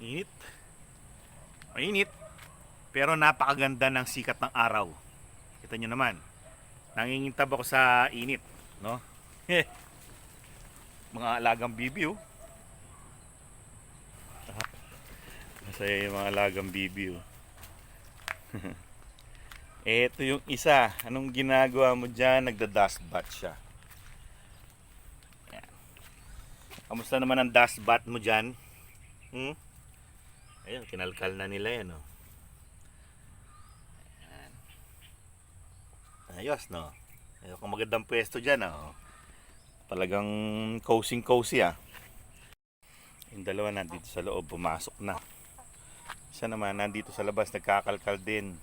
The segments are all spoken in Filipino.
Init. Mainit. Pero napakaganda ng sikat ng araw. Kita nyo naman. Nangingintab ako sa init. No? mga alagang bibi oh. Masaya yung mga alagang bibi oh. Ito yung isa. Anong ginagawa mo dyan? Nagda-dust bath siya. Ayan. Kamusta naman ang dust bath mo dyan? Hmm? Ayun, kinalkal na nila yan, oh. Ayos, no? Ayun, kung magandang pwesto dyan, oh. Talagang cozy-cozy, ah. Yung dalawa nandito sa loob, pumasok na. Isa naman, nandito sa labas, nagkakalkal din.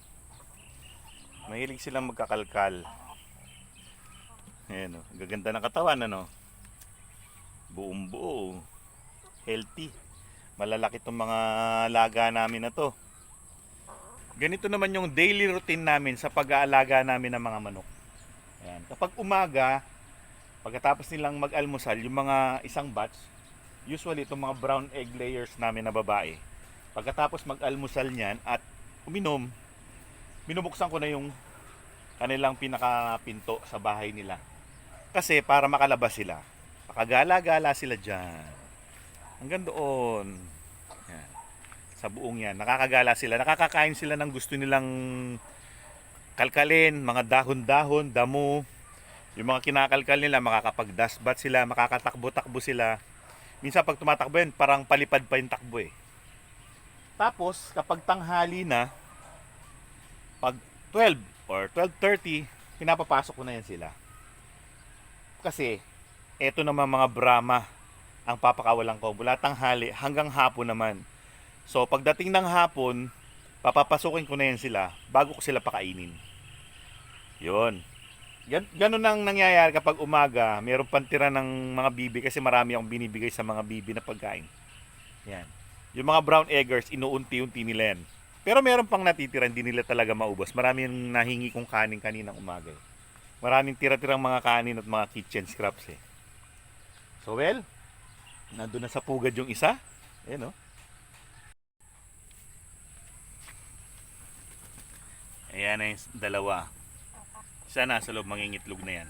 Mahilig silang magkakalkal. Ayan, oh. Gaganda ng katawan, ano? Buong buo. Healthy malalaki itong mga alaga namin na to. Ganito naman yung daily routine namin sa pag-aalaga namin ng mga manok. Ayan. Kapag umaga, pagkatapos nilang mag-almusal, yung mga isang batch, usually itong mga brown egg layers namin na babae, pagkatapos mag-almusal niyan at uminom, binubuksan ko na yung kanilang pinakapinto sa bahay nila. Kasi para makalabas sila. Pakagala-gala sila dyan. Hanggang doon. Sa buong yan. Nakakagala sila. Nakakakain sila ng gusto nilang kalkalin, mga dahon-dahon, damo. Yung mga kinakalkal nila, makakapag-dust bath sila, makakatakbo-takbo sila. Minsan pag tumatakbo yan, parang palipad pa yung takbo eh. Tapos, kapag tanghali na, pag 12 or 12.30, pinapapasok ko na yan sila. Kasi, eto naman mga Brahma ang papakawalan ko mula tanghali hanggang hapon naman. So pagdating ng hapon, papapasukin ko na yan sila bago ko sila pakainin. Yun. Gan ganun ang nangyayari kapag umaga, mayroong pantira ng mga bibi kasi marami akong binibigay sa mga bibi na pagkain. Yan. Yung mga brown eggers, inuunti-unti nila yan. Pero meron pang natitira, hindi nila talaga maubos. Marami yung nahingi kong kanin kaninang umaga. eh. Maraming tira-tirang mga kanin at mga kitchen scraps eh. So well, Nandun na sa pugad yung isa. Ayan o. Ayan na yung dalawa. Isa nasa loob, mangingitlog na yan.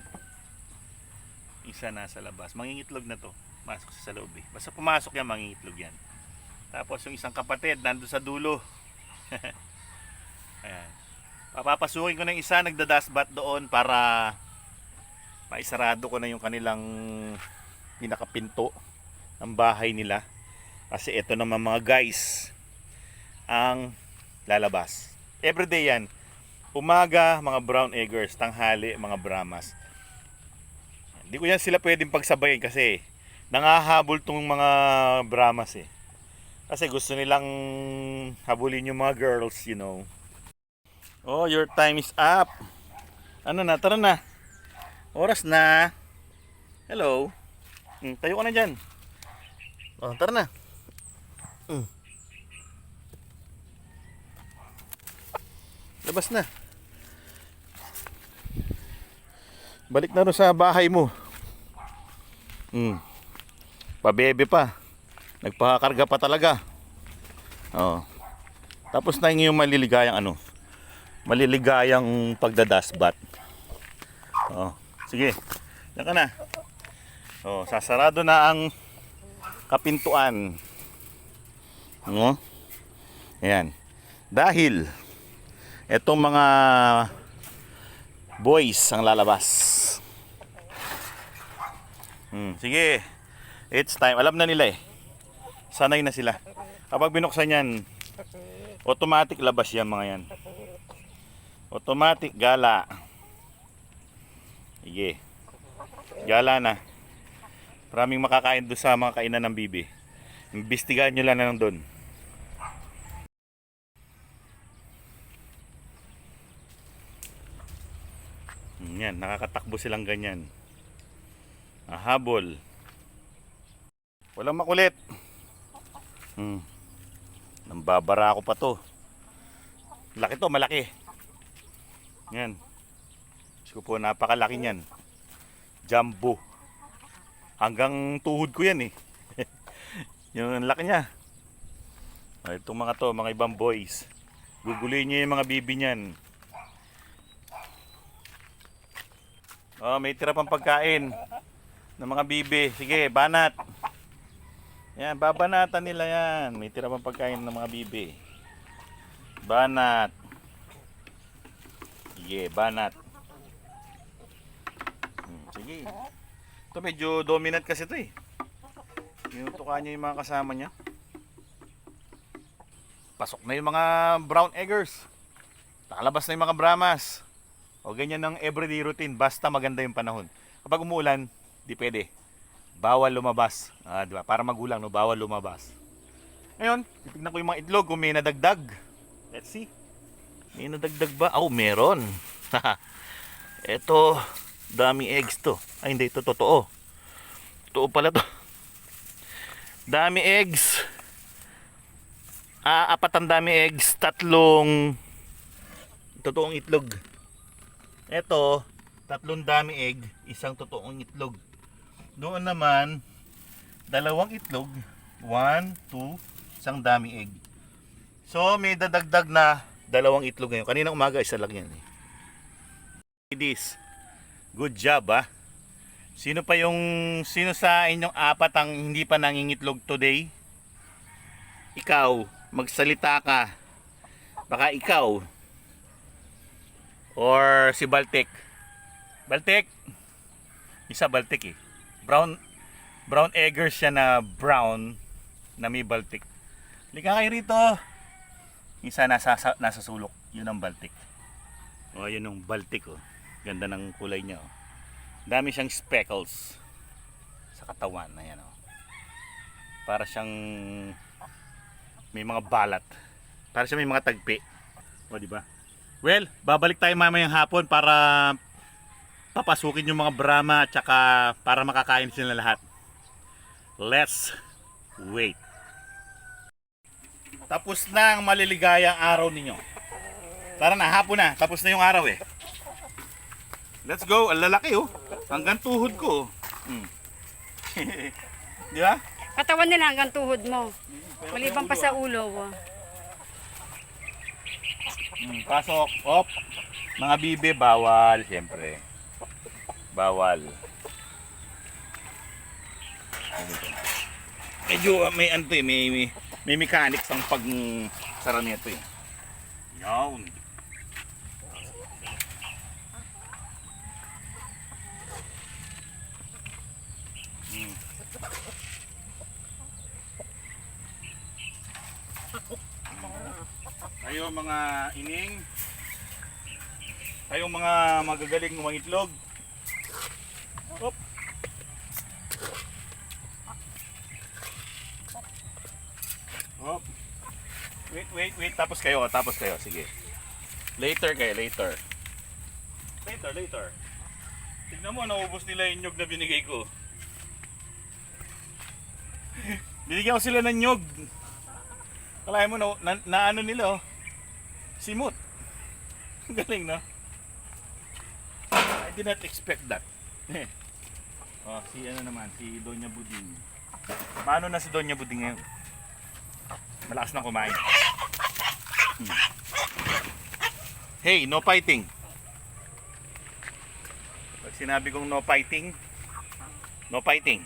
Isa nasa labas. Mangingitlog na to. Masok sa loob eh. Basta pumasok yan, mangingitlog yan. Tapos yung isang kapatid, nandun sa dulo. Ayan. Papapasukin ko ng isa, nagda-dustbat doon para maisarado ko na yung kanilang pinakapinto ang bahay nila kasi ito naman mga guys ang lalabas everyday yan umaga mga brown eggers. Tanghali mga brahmas. Hindi ko yan sila pwedeng pagsabayin kasi nangahabol tong mga brahmas eh. Kasi gusto nilang habulin yung mga girls you know. Oh your time is up. Ano na tara na. Oras na. Hello. Hmm, tayo ka na dyan. Oh, tara na. Mm. Labas na. Balik na rin sa bahay mo. Mm. Pabebe pa. Nagpakakarga pa talaga. Oh. Tapos na yung maliligayang ano. Maliligayang pagdadasbat. Oh. Sige. Yan ka na. Oh, sasarado na ang kapintuan. No? Ayan. Dahil etong mga boys ang lalabas. Hmm, sige. It's time. Alam na nila eh. Sanay na sila. Kapag binuksan yan, automatic labas yan mga yan. Automatic gala. Sige. Gala na. Maraming makakain doon sa mga kainan ng bibi. Imbestigahan nyo lang na lang doon. Yan, nakakatakbo silang ganyan. Ahabol. Walang makulit. Hmm. Nambabara ako pa to. Laki to, malaki. Yan. Diyos po, napakalaki niyan. Jumbo. Hanggang tuhod ko yan eh. yung laki niya. Ah, Itong mga to, mga ibang boys. Guguloy niyo yung mga bibi niyan. Oh, may tira pang pagkain ng mga bibi. Sige, banat. Yan, babanatan nila yan. May tira pang pagkain ng mga bibi. Banat. Sige, banat. Hmm, sige. Ito medyo dominant kasi ito eh. Tinutukan niya yung mga kasama niya. Pasok na yung mga brown eggers. Nakalabas na yung mga brahmas. O ganyan ng everyday routine basta maganda yung panahon. Kapag umuulan, di pwede. Bawal lumabas. Ah, di ba? Para magulang, no? Bawal lumabas. Ngayon, titignan ko yung mga itlog kung may nadagdag. Let's see. May nadagdag ba? Oh, meron. Ito, dami eggs to. Ay, hindi. Ito totoo. Totoo pala to. Dami eggs. Ah, apat ang dami eggs. Tatlong totoong itlog. Ito, tatlong dami egg, isang totoong itlog. Doon naman, dalawang itlog, one, two, isang dami egg. So, may dadagdag na dalawang itlog ngayon. Kanina umaga, isa lang yan. Eh. Ladies, good job ah. Sino pa yung, sino sa inyong apat ang hindi pa nangingitlog today? Ikaw, magsalita ka. Baka ikaw, or si Baltic. Baltic. Isa Baltic eh. Brown brown eggers siya na brown na may Baltic. Lika kayo rito. Isa nasa sa- nasa sulok. Yun ang Baltic. Oh, yun ang Baltic oh. Ganda ng kulay niya oh. Dami siyang speckles sa katawan na yan oh. Para siyang may mga balat. Para siya may mga tagpi. O, di ba? Well, babalik tayo mamayang hapon para papasukin yung mga Brahma at saka para makakain sila lahat. Let's wait. Tapos na ang maliligayang araw ninyo. Tara na, hapon na. Tapos na yung araw eh. Let's go. Ang lalaki oh. Hanggang tuhod ko. oh. Hmm. Di ba? Katawan nila hanggang tuhod mo. Maliban pa sa ulo. oh. Hmm, pasok. Op. Mga bibe, bawal. Siyempre. Bawal. Medyo uh, may ano to eh, may, may, may mechanics ang pag sara nito eh. Yan. Hmm. Kayo mga ining Kayong mga magagaling mangitlog Op. Op. Wait, wait, wait. Tapos kayo, tapos kayo. Sige. Later kayo, later. Later, later. Tignan mo, naubos nila yung nyog na binigay ko. Binigyan ko sila ng nyog. Kalahin mo, na, na, na ano nila, oh. Simot. Galing, no? I did not expect that. oh, si ano naman, si Doña Buding. Paano na si Doña Buding ngayon? Malakas na kumain. Hmm. Hey, no fighting. Pag sinabi kong no fighting, no fighting.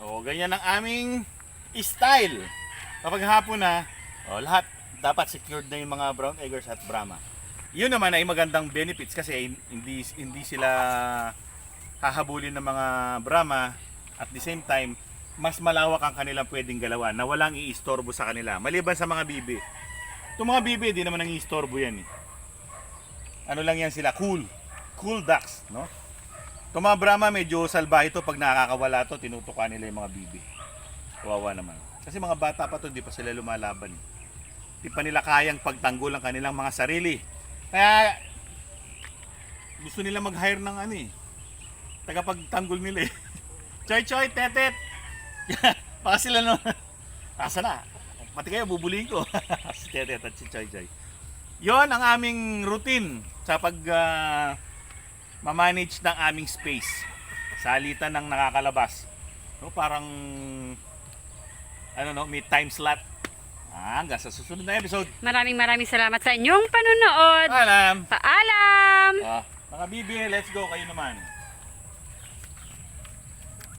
O, ganyan ang aming style. Kapag hapon na, o, lahat dapat secured na yung mga brown eggers at Brahma. Yun naman ay magandang benefits kasi hindi hindi sila hahabulin ng mga Brahma at the same time mas malawak ang kanilang pwedeng galawan na walang iistorbo sa kanila maliban sa mga bibi. Itong mga bibi di naman nang iistorbo yan eh. Ano lang yan sila cool. Cool ducks, no? Itong mga Brahma medyo salbahe to pag nakakawala to tinutukan nila yung mga bibi. Kawawa naman. Kasi mga bata pa to, di pa sila lumalaban. Di pa nila kayang pagtanggol ang kanilang mga sarili. Kaya gusto nila mag-hire ng ano eh. Tagapagtanggol nila eh. Choy choy, tetet. Baka sila no. Asa na? Pati kayo bubulihin ko. si tetet at si choy choy. Yon ang aming routine sa pag ah, mamanage ng aming space. Sa alitan ng nakakalabas. No, parang ano no, may time slot. Ah, hanggang sa susunod na episode. Maraming maraming salamat sa inyong panonood. Alam. Paalam! Ah, mga bibi, let's go kayo naman.